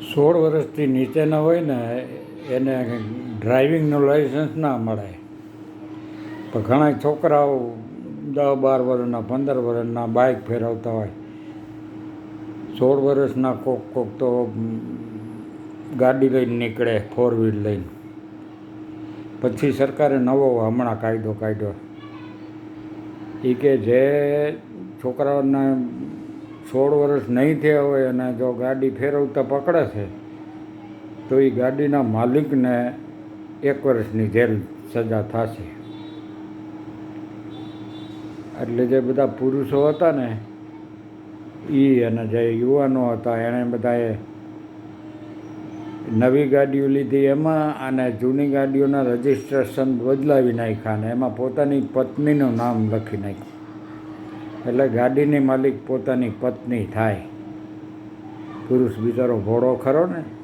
સોળ વર્ષથી નીચેના હોય ને, એને ડ્રાઇવિંગનું લાઇસન્સ ના મળે. પણ ઘણા છોકરાઓ દસ બાર વર્ષના, પંદર વર્ષના બાઇક ફેરવતા હોય. સોળ વર્ષના કોક કોક તો ગાડી લઈને નીકળે ફોર વ્હીલ લઈને. પછી સરકારે નવો હમણાં કાયદો કાઢ્યો. એ કે જે છોકરાઓને સોળ વર્ષ નહીં થયા હોય અને જો ગાડી ફેરવતા પકડે છે, તો એ ગાડીના માલિકને એક વર્ષની જેલ સજા થશે. એટલે જે બધા પુરુષો હતા ને એ અને જે યુવાનો હતા એણે બધાએ નવી ગાડીઓ લીધી. એમાં અને જૂની ગાડીઓના રજિસ્ટ્રેશન બદલાવી નાખ્યા અને એમાં પોતાની પત્નીનું નામ લખી નાખ્યું. એટલે ગાડીની માલિક પોતાની પત્ની થાય. પુરુષ બિચારો ઘોડો ખરો ને?